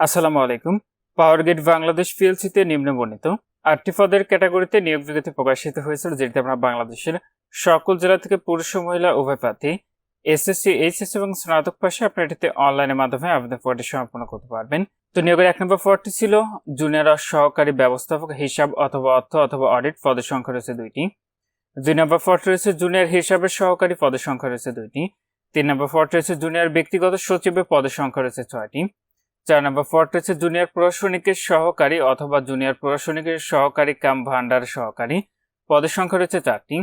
আসসালামু আলাইকুম। Power grid Bangladesh পিএলসিতে নিম্নবর্ণিত আটটি পদের ক্যাটাগরিতে নিয়োগ বিজ্ঞপ্তি প্রকাশিত হয়েছিল, যেটিতে আমরা বাংলাদেশের সকল জেলা থেকে পুরুষ ও মহিলা উভয় প্রার্থী এসএসসি এইচএস এবং স্নাতক পাশে আপনি এটিতে অনলাইনের মাধ্যমে আবেদন পদটি সম্পন্ন করতে পারবেন। তো নিয়োগের এক নম্বর পদটি ছিল জুনিয়র সহকারী ব্যবস্থাপক হিসাব অথবা অর্থ অথবা অডিট পদের সংখ্যা রয়েছে দুইটি। দুই নম্বর পদটি রয়েছে জুনিয়র হিসাবের সহকারী পদের সংখ্যা রয়েছে দুইটি। তিন নম্বর পদটি রয়েছে জুনিয়র ব্যক্তিগত সচিবের পদের সংখ্যা রয়েছে ছয়টি। চার নম্বর পদ হচ্ছে জুনিয়র প্রশাসনিকের সহকারী অথবা জুনিয়র প্রশাসনিকের সহকারী কাম ভান্ডার সহকারী। পদের সংখ্যা রয়েছে চারটি।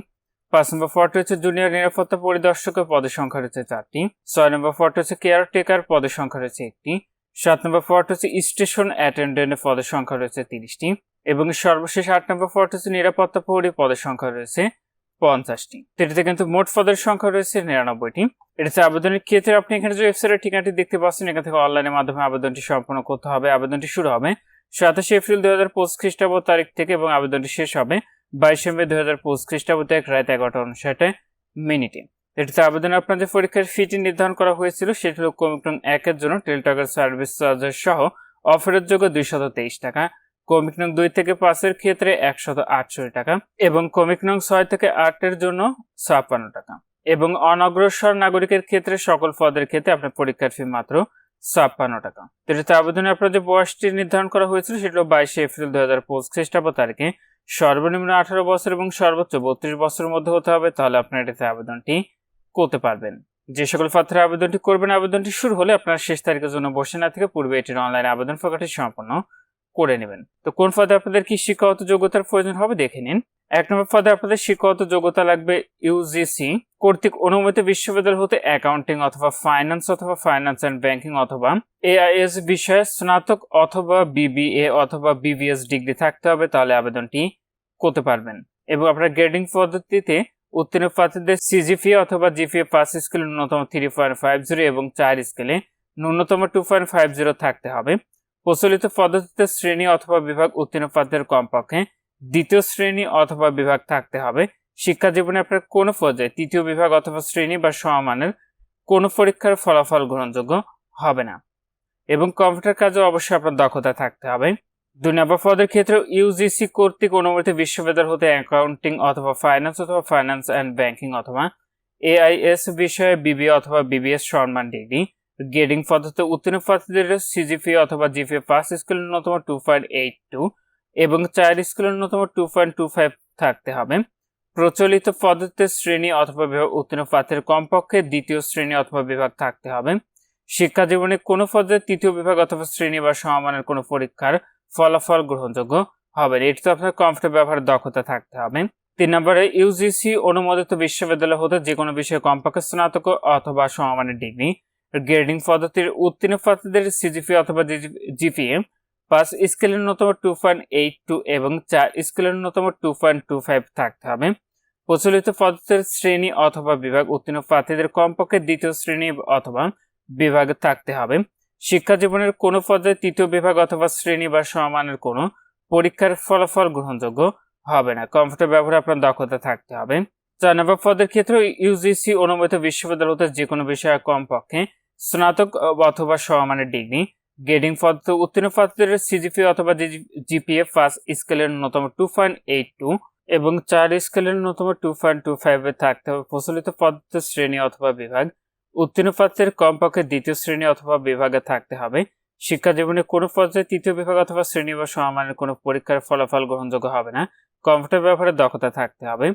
পাঁচ নম্বর পদ হচ্ছে জুনিয়র নিরাপত্তা পরিদর্শকের পদের সংখ্যা রয়েছে চারটি। ছয় নম্বর পদ রয়েছে কেয়ারটেকার পদের সংখ্যা রয়েছে একটি। সাত নম্বর পদ হচ্ছে স্টেশন অ্যাটেন্ডেন্ট পদের সংখ্যা রয়েছে তিরিশটি। এবং সর্বশেষ আট নম্বর পদ হচ্ছে নিরাপত্তা প্রহরী পদের সংখ্যা রয়েছে পঞ্চাশটি। এটিতে কিন্তু মোট পদের সংখ্যা রয়েছে নিরানব্বইটি। এটাতে আবেদনের ক্ষেত্রে আপনি এখানে যে ওয়েবসাইটের ঠিকানাটি দেখতে পাচ্ছেন, এখান থেকে অনলাইনের মাধ্যমে আবেদনটি সম্পন্ন করতে হবে। আবেদনটি শুরু হবে সাতাশে এপ্রিল দুই হাজার পঁচিশ খ্রিস্টাব্দ তারিখ থেকে এবং আবেদনটি শেষ হবে বাইশে মে দুই হাজার পঁচিশ খ্রিস্টাব্দ তারিখ রাত এগারোটা অনুসারে মিনিটে। এটিতে আবেদনে আপনাদের পরীক্ষার ফিটি নির্ধারণ করা হয়েছিল, সেটি হল কমিটন একের জন্য টেলিটকের সার্ভিস চার্জের সহ অফারের যোগ্য দুইশত তেইশ টাকা। কমিক নং দুই থেকে পাঁচের ক্ষেত্রে একশত আটষট্টি টাকা এবং কমিক নং ছয় থেকে আটের জন্য ছাপ্পান্ন টাকা। এবং অনগ্রসর নাগরিকের ক্ষেত্রে সকল পদের ক্ষেত্রে আপনার পরীক্ষার ফি মাত্র ছাপ্পান্ন টাকা। তো আবেদনে আপনার যে বয়সটি নির্ধারণ করা হয়েছিল সেটা বাইশে এপ্রিল দুই হাজার পঁচিশ খ্রিস্টাব্দ তারিখে। সর্বনিম্ন আঠারো বছর এবং সর্বোচ্চ বত্রিশ বছরের মধ্যে হতে হবে, তাহলে আপনার এটাতে আবেদনটি করতে পারবেন। যে সকল পাত্রে আবেদনটি করবেন, আবেদনটি শুরু হলে আপনার শেষ তারিখের জন্য বসে না থেকে পূর্বে এটির অনলাইন আবেদন প্রকাশটি সম্পন্ন করে নেবেন। তো কোন পদে আপনাদের কি শিক্ষাগত যোগ্যতার প্রয়োজন হবে দেখে নিন। এক নম্বর পদে আপনাদের শিক্ষাগত যোগ্যতা লাগবে ইউজিসি কর্তৃক অনুমোদিত বিশ্ববিদ্যালয় হতে অ্যাকাউন্টিং অথবা ফাইন্যান্স অথবা ফাইন্যান্স অ্যান্ড ব্যাংকিং অথবা এআইএস বিষয়ে স্নাতক অথবা বিবিএ অথবা বিবিএস ডিগ্রি থাকতে হবে, তাহলে আবেদনটি করতে পারবেন। এবং আপনার গ্রেডিং পদ্ধতিতে উত্তীর্ণ প্রার্থীদের সিজিপিএ অথবা জিপিএ পাঁচ স্কেলে ন্যূনতম থ্রি পয়েন্ট ফাইভ জিরো এবং চার স্কেলে ন্যূনতম টু পয়েন্ট ফাইভ জিরো থাকতে হবে। প্রচলিত পদ্ধতিতে শ্রেণি অথবা বিভাগ উত্তীর্ণ প্রার্থীদের কমপক্ষে দ্বিতীয় শ্রেণি অথবা বিভাগ থাকতে হবে। শিক্ষা জীবনে আপনার কোনো পর্যায়ে তৃতীয় বিভাগ অথবা শ্রেণি বা সমমানের কোনো পরীক্ষার ফলাফল গ্রহণযোগ্য হবে না। এবং কম্পিউটার কাজে অবশ্যই আপনার দক্ষতা থাকতে হবে। দুই নম্বর পদের ক্ষেত্রে ইউজিসি কর্তৃক অনুমোদিত বিশ্ববিদ্যালয় হতে অ্যাকাউন্টিং অথবা ফাইন্যান্স অথবা ফাইন্যান্স অ্যান্ড ব্যাংকিং অথবা এআইএস বিষয়ে বিবি অথবা বিবিএস সম্মান ডিগ্রি। গ্রেডিং পদ্ধতিতে উত্তীর্ণ প্রার্থীদের সিজিপি অথবা জিপিএ পাঁচ স্কুলের ন্যূনতম টু পয়েন্ট এইট টু এবং চার স্কুলের ন্যূনতম টু পয়েন্ট টু ফাইভ থাকতে হবে। প্রচলিত পদ্ধতিতে শ্রেণি অথবা বিভাগ উত্তীর্ণ প্রার্থীর কমপক্ষে দ্বিতীয় শ্রেণি অথবা বিভাগ থাকতে হবে। শিক্ষা জীবনে কোনো পর্যায়ে তৃতীয় বিভাগ অথবা শ্রেণি বা সমমানের কোনো পরীক্ষার ফলাফল গ্রহণযোগ্য হবে না। এটি তো আপনার কম্পিউটার ব্যবহারের দক্ষতা থাকতে হবে। তিন নম্বরে ইউজিসি অনুমোদিত বিশ্ববিদ্যালয় হতে যে কোনো বিষয়ে কমপক্ষে স্নাতক অথবা সমমানের ডিগ্রি গ্রেডিং পদ্ধতির উত্তীর্ণ প্রার্থীদের সিজিপি অথবা জিপিএ পাঁচ স্কেলের ন্যূনতম টু পয়েন্ট এইট টু এবং চার স্কেলের ন্যূনতম টু পয়েন্ট টু ফাইভ থাকতে হবে। প্রচলিত পদ্ধতির শ্রেণি অথবা বিভাগ উত্তীর্ণ প্রার্থীদের কমপক্ষে দ্বিতীয় শ্রেণি অথবা বিভাগে থাকতে হবে। শিক্ষা জীবনের কোনো পর্যায়ে তৃতীয় বিভাগ অথবা শ্রেণি বা সমানের কোনো পরীক্ষার ফলাফল গ্রহণযোগ্য হবে না। কম্পিউটার ব্যবহারে আপনার দক্ষতা থাকতে হবে। চার নম্বর পদের ক্ষেত্রে ইউজিসি অনুমোদিত বিশ্ববিদ্যালয় হতে যে কোনো বিষয়ে কমপক্ষে স্নাতক অথবা সমমানের ডিগ্রি গ্রেডিং পদ্ধতি, উত্তীর্ণ প্রার্থীদের সিজিপি অথবা জিপিএ ফার্স্ট স্কেলের ন্যূনতম টু পয়েন্ট এইট টু এবং চার স্কেলের ন্যূনতম টু পয়েন্ট টু ফাইভে থাকতে হবে। প্রচলিত পদ্ধতি শ্রেণি অথবা বিভাগ, উত্তীর্ণ প্রার্থীর কমপক্ষে দ্বিতীয় শ্রেণি অথবা বিভাগে থাকতে হবে। শিক্ষা জীবনে কোনো পর্যায়ে তৃতীয় বিভাগ অথবা শ্রেণি বা সমমানের কোনো পরীক্ষার ফলাফল গ্রহণযোগ্য হবে না। কম্পিউটার ব্যবহারে দক্ষতা থাকতে হবে।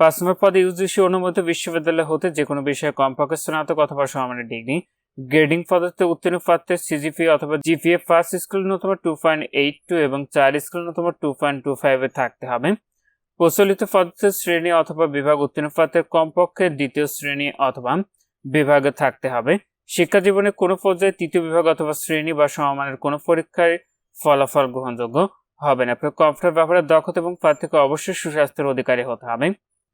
পাঁচ নম্বর পদে ইউজিসি অনুমোদিত বিশ্ববিদ্যালয় হতে যে কোনো বিষয়ে কমপক্ষে স্নাতক অথবা সমানের ডিগ্রি, গ্রেডিং পদ্ধতিতে উত্তীর্ণ প্রার্থীর সিজিপি অথবা জিপিএ, ফার্স্ট স্কুল ন্যূনতম টু পয়েন্ট এইট টু এবং চার স্কুল ন্যূনতম টু পয়েন্ট টু ফাইভে থাকতে হবে। প্রচলিত পদ্ধতির শ্রেণি অথবা বিভাগ উত্তীর্ণ প্রার্থীর কমপক্ষে দ্বিতীয় শ্রেণি অথবা বিভাগে থাকতে হবে। শিক্ষা জীবনে কোনো পর্যায়ে তৃতীয় বিভাগ অথবা শ্রেণি বা সমমানের কোনো পরীক্ষায় ফলাফল গ্রহণযোগ্য হবে না। কম্পিউটার ব্যবহারের দক্ষতা এবং প্রার্থীকে অবশ্যই সুস্বাস্থ্যের অধিকারী হতে হবে।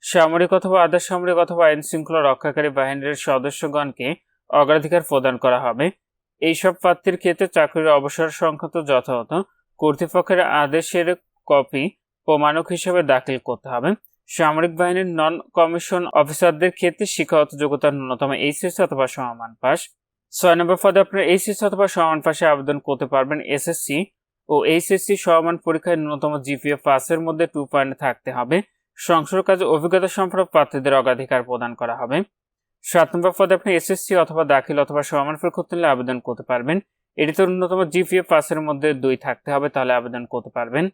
সামরিক অথবা আধা সামরিক অথবা আইন শৃঙ্খলা রক্ষাকারী বাহিনীর সদস্যগণকে অগ্রাধিকার প্রদান করা হবে। এইসব প্রার্থীর ক্ষেত্রে চাকরির অবসর সংক্রান্ত যথাযথ কর্তৃপক্ষের আদেশের কপি প্রমাণক হিসেবে দাখিল করতে হবে। সামরিক বাহিনীর নন কমিশন অফিসারদের ক্ষেত্রে শিক্ষাগত যোগ্যতার ন্যূনতম এইচএস অথবা সমমান পাস ছয় নম্বর পদে আপনার এইচএসসি অথবা সমান পাশে আবেদন করতে পারবেন এসএসসি ও এইচএসসি সমান পরীক্ষায় ন্যূনতম জিপিএ পাসের মধ্যে টু পয়েন্ট থাকতে হবে। সংসদ কাজে অভিজ্ঞতা সম্পন্ন প্রার্থীদের অগ্রাধিকার প্রদান করা হবে। সাত নম্বর পদে আপনি এসএসসি অথবা দাখিল অথবা সমান হলে আবেদন করতে পারবেন। এটিতে ন্যূনতম জিপিএ পাসের মধ্যে দুই থাকতে হবে, তাহলে আবেদন করতে পারবেন।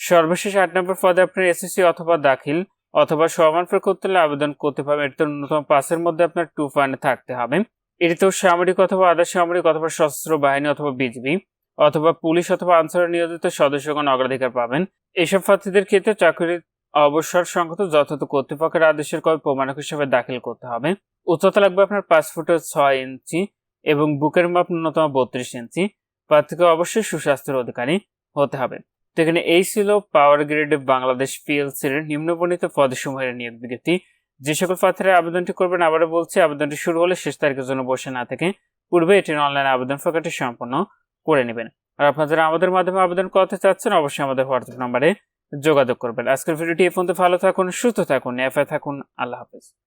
সর্বশেষ আট নম্বর পদে আপনার এসএসসি অথবা দাখিল অথবা সমান হলে আবেদন করতে পারবেন। এটিতে ন্যূনতম পাসের মধ্যে আপনার টু পয়েন্ট থাকতে হবে। এটিতেও সামরিক অথবা আধা সামরিক অথবা সশস্ত্র বাহিনী অথবা বিজিবি অথবা পুলিশ অথবা আনসারে নিয়োজিত সদস্যগণ অগ্রাধিকার পাবেন। এসব প্রার্থীদের ক্ষেত্রে চাকরির অবসর সংগত যথাযথ কর্তৃপক্ষের আদেশের কপি প্রমাণক হিসেবে দাখিল করতে হবে? উচ্চতা লাগবে আপনার পাঁচ ফুটের ছয় ইঞ্চি এবং বুকের মাপ ন্যূনতম বত্রিশ ইঞ্চি। প্রার্থীকে অবশ্যই সুস্বাস্থ্যের অধিকারী হতে হবে। তো এখানে এই ছিল পাওয়ার গ্রেড বাংলাদেশ পিএলসির নিম্নবর্ণিত পদসমূহের নিয়োগ বিজ্ঞপ্তি। যে সকল প্রার্থীরা আবেদনটি করবেন, আবারও বলছি, আবেদনটি শুরু হলে শেষ তারিখের জন্য বসে না থেকে পূর্বে এটির অনলাইন আবেদন প্রক্রিয়াটি সম্পন্ন করে নেবেন। আর আপনারা আমাদের মাধ্যমে আবেদন করতে চাচ্ছেন, অবশ্যই আমাদের হোয়াটসঅ্যাপ নম্বরে যোগাযোগ করবেন। আজকের ভিডিওটি এ পর্যন্ত। ভালো থাকুন সুস্থ থাকুন এফআই থাকুন। আল্লাহ হাফেজ।